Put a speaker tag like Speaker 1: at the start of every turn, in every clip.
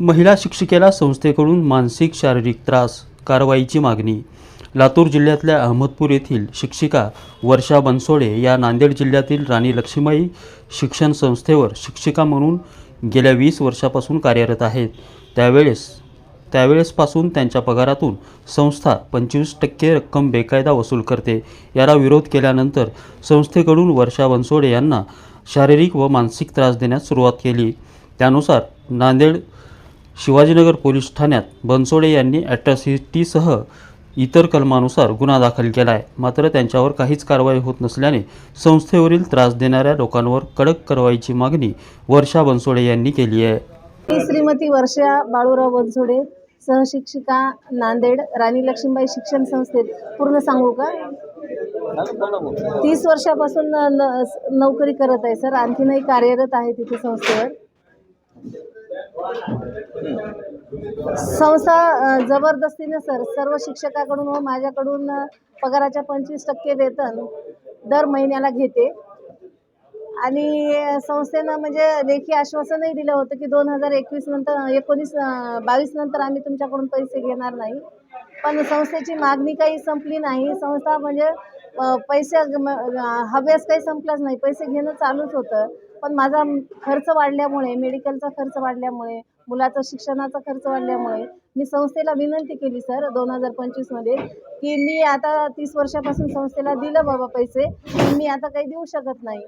Speaker 1: महिला शिक्षिकेला संस्थेकडून मानसिक शारीरिक त्रास कारवाईची मागणी. लातूर जिल्ह्यातल्या अहमदपूर येथील शिक्षिका वर्षा बनसोडे या नांदेड जिल्ह्यातील राणी लक्ष्मीबाई शिक्षण संस्थेवर शिक्षिका म्हणून गेल्या वीस वर्षापासून कार्यरत आहेत. त्यावेळेस त्यावेळेसपासून त्यांच्या पगारातून संस्था पंचवीस टक्के रक्कम बेकायदा वसूल करते. याला विरोध केल्यानंतर संस्थेकडून वर्षा बनसोडे यांना शारीरिक व मानसिक त्रास देण्यास सुरुवात केली. त्यानुसार नांदेड शिवाजीनगर पोलीस ठाण्यात बनसोडे यांनी ॲट्रॉसिटीसह इतर कलमानुसार गुन्हा दाखल केला आहे मात्र त्यांच्यावर काहीच कारवाई होत नसल्याने संस्थेवरील त्रास देणाऱ्या लोकांवर कडक कारवाईची मागणी वर्षा बनसोडे यांनी केली आहे.
Speaker 2: मी श्रीमती वर्षा बाळूराव बनसोडे सहशिक्षिका नांदेड राणी लक्ष्मीबाई शिक्षण संस्थेत. पूर्ण सांगू का? तीस वर्षापासून न- न- नोकरी करत आहे सर. आणखीनही कार्यरत आहे तिथे संस्थेवर. संस्था जबरदस्तीने सर सर्व शिक्षकाकडून व माझ्याकडून पगाराच्या पंचवीस टक्के वेतन दर महिन्याला घेते. आणि संस्थेनं म्हणजे लेखी आश्वासनही दिलं होतं की दोन हजार एकवीस नंतर एकोणीस बावीस नंतर आम्ही तुमच्याकडून पैसे घेणार नाही. पण संस्थेची मागणी काही संपली नाही. संस्था म्हणजे पैसे म- हव्यास काही संपलाच नाही. पैसे घेणं चालूच होतं. पण माझा खर्च वाढल्यामुळे मेडिकलचा खर्च वाढल्यामुळे मुलाचा शिक्षणाचा खर्च वाढल्यामुळे मी संस्थेला विनंती केली सर दोन हजार पंचवीसमध्ये की मी आता तीस वर्षापासून संस्थेला दिलं बाबा पैसे. मी आता काही देऊ शकत नाही.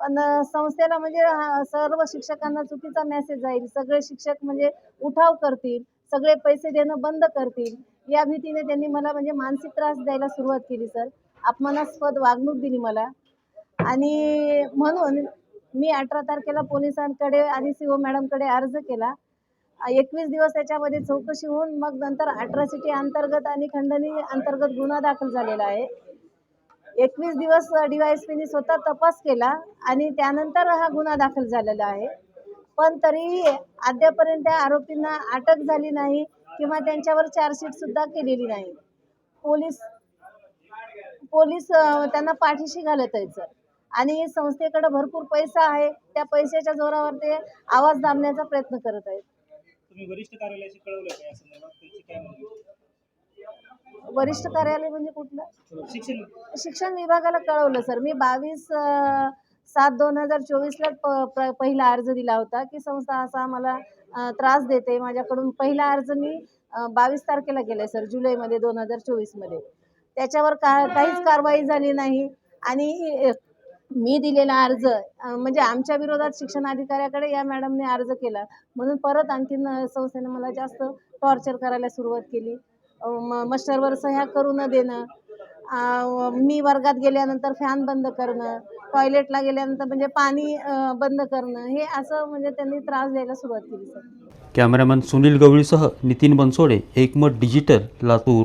Speaker 2: पण संस्थेला म्हणजे सर्व शिक्षकांना चुकीचा मेसेज जाईल. सगळे शिक्षक म्हणजे उठाव करतील. सगळे पैसे देणं बंद करतील. या भीतीने त्यांनी मला म्हणजे मानसिक त्रास द्यायला सुरुवात केली सर. अपमानास्पद वागणूक दिली मला. आणि म्हणून मी अठरा तारखेला पोलिसांकडे आणि सी ओ मॅडमकडे अर्ज केला. एकवीस दिवस त्याच्यामध्ये चौकशी होऊन मग नंतर अठरासिटी अंतर्गत आणि खंडणी अंतर्गत गुन्हा दाखल झालेला आहे. एकवीस दिवस डी वाय एस पीने स्वतः तपास केला आणि त्यानंतर हा गुन्हा दाखल झालेला आहे. पण तरीही अद्यापर्यंत आरोपींना अटक झाली नाही किंवा त्यांच्यावर चार्जशीटसुद्धा केलेली नाही. पोलीस पोलीस त्यांना पाठीशी घालत आहेत सर आणि संस्थेकडे भरपूर पैसा आहे. त्या पैशाच्या जोरावर ते आवाज दाबण्याचा प्रयत्न करत आहेत.
Speaker 3: तुम्ही वरिष्ठ कार्यालयाशी कळवलं
Speaker 2: कार्यालय म्हणजे कुठलं?
Speaker 3: शिक्षण
Speaker 2: शिक्षण विभागाला कळवलं सर. मी बावीस सात दोन हजार चोवीसला पहिला अर्ज दिला होता की संस्था असा आम्हाला त्रास देते. माझ्याकडून पहिला अर्ज मी बावीस तारखेला केला आहे सर. जुलैमध्ये दोन हजार चोवीसमध्ये. त्याच्यावर का काहीच कारवाई झाली नाही. आणि मी दिलेला अर्ज म्हणजे आमच्या विरोधात शिक्षण अधिकाऱ्याकडे या मॅडमने अर्ज केला. म्हणून परत आणखीन संस्थेनं मला जास्त टॉर्चर करायला सुरुवात केली. म मस्टरवर सह्या करू न देणं मी वर्गात गेल्यानंतर फॅन बंद करणं टॉयलेटला गेल्यानंतर म्हणजे पाणी बंद करणं हे असं म्हणजे त्यांनी त्रास द्यायला सुरुवात केली sir.
Speaker 1: Cameraman Sunil गवळीसह Nitin Bansode Ekmat digital Latur.